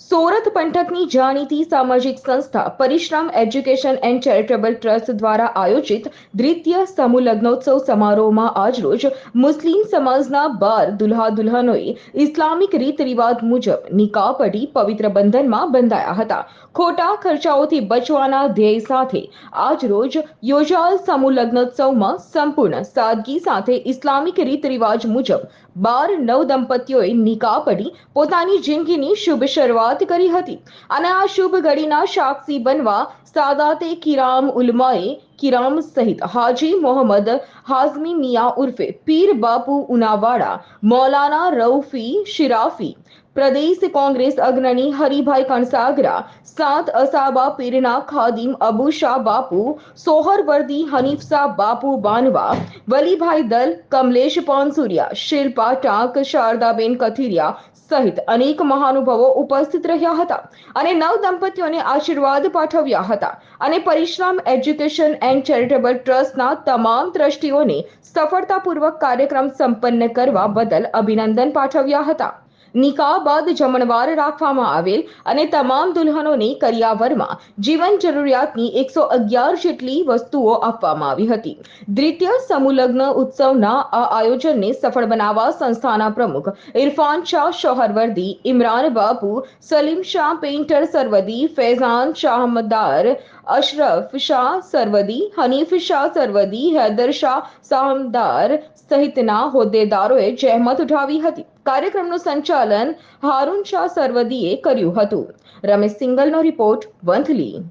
સોરઠ પંથકની જાણીતી સામાજિક સંસ્થા પરિશ્રમ એજ્યુકેશન એન્ડ ચેરિટેબલ ટ્રસ્ટ દ્વારા આયોજિત દ્વિતીય સમૂહ લગ્નોત્સવ સમારોહમાં આજરોજ મુસ્લિમ સમાજના બાર દુલ્હા દુલ્હનોએ ઇસ્લામિક રીત રિવાજ મુજબ નિકાહ પઢી પવિત્ર બંધનમાં બંધાયા હતા. ખોટા ખર્ચાઓથી બચવાના ધ્યેય સાથે આજરોજ યોજાયેલ સમૂહ લગ્નોત્સવમાં સંપૂર્ણ સાદગી સાથે ઇસ્લામિક રીત રિવાજ મુજબ બાર નવ દંપતીઓએ નિકાહ પઢી પોતાની જિંદગીની શુભ શરૂઆત કરી હતી અને આ શુભ ઘડીના સાક્ષી બનવા સાદાતે કિરામ ઉલમાએ કિરામ સહિત હાજી મોહમ્મદ હાઝમી મિયા ઉર્ફે પીર બાપુ ઉનાવાડા મૌલાના રઉફી શિરાફી પ્રદેશ કોંગ્રેસ અગ્રણી હરિભાઈ કણસાગરા સાત અસાબા પીરના ખાદિમ અબુ શાહ બાપુ સોહરવર્દી હનીફ શાહ બાપુ બાનવા વલીભાઈ દલ કમલેશ પાનસુરિયા શિલ્પા ટાંક શારદાબેન કથિરિયા સહિત અનેક મહાનુભાવો ઉપસ્થિત રહ્યા હતા અને નવ દંપતીઓને આશીર્વાદ પાઠવ્યા હતા અને પરિશ્રમ એજ્યુકેશન એન્ડ ચેરિટેબલ ટ્રસ્ટના તમામ ટ્રસ્ટીઓને સફળતાપૂર્વક કાર્યક્રમ સંપન્ન કરવા બદલ અભિનંદન પાઠવ્યા હતા. નિકાહ બાદ જમણવાર રાખવામાં આવેલ અને તમામ દુલ્હનોને કરિયાવરમાં જીવન જરૂરિયાતની એકસો અગિયાર જેટલી વસ્તુઓ આપવામાં આવી હતી. દ્વિતીય સમુલગ્ન લગ્ન ઉત્સવના આ આયોજનને સફળ બનાવવા સંસ્થાના પ્રમુખ ઇરફાન શાહ શોહરવર્દી, ઇમરાન બાપુ, સલીમ શાહ, પેઇન્ટર સરવદી, ફૈઝાન શાહમદાર અશરફ શાહ સરવદી હનીફ શાહ સરવદી હૈદર શાહ સામદાર સહિતના હોદ્દેદારોએ જહેમત ઉઠાવી હતી કાર્યક્રમનું સંચાલન હારૂન શાહ સરવદીએ કર્યું હતું. રમેશ સિંગલનો રિપોર્ટ વંથલી.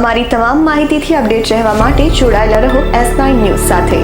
અમારી તમામ માહિતીથી અપડેટ રહેવા માટે જોડાયેલા રહો એસ નાઇન ન્યૂઝ સાથે.